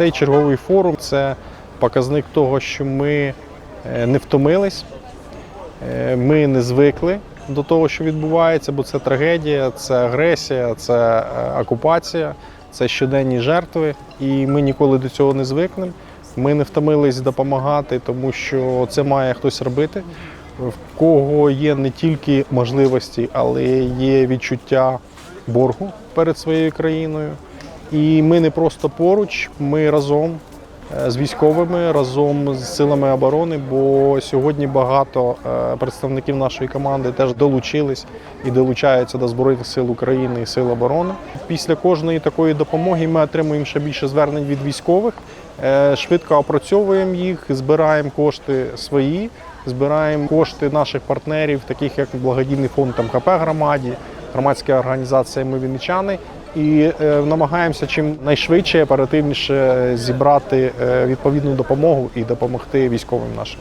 Цей черговий форум це показник того, що ми е, не втомились, е, ми не звикли до того, що відбувається, бо це трагедія, це агресія, це е, окупація, це щоденні жертви, і ми ніколи до цього не звикнемо. Ми не втомились допомагати, тому що це має хтось робити. В кого є не тільки можливості, але є відчуття боргу перед своєю країною. І ми не просто поруч, ми разом е, з військовими, разом з силами оборони, бо сьогодні багато е, представників нашої команди теж долучились і долучаються до Збройних сил України і сил оборони. Після кожної такої допомоги ми отримуємо ще більше звернень від військових. Е, Швидко опрацьовуємо їх, збираємо кошти свої, збираємо кошти наших партнерів, таких як благодійний фонд там КП громаді, громадська організація Ми Вінничани. І е, намагаємося чим найшвидше, оперативніше зібрати е, відповідну допомогу і допомогти військовим нашим.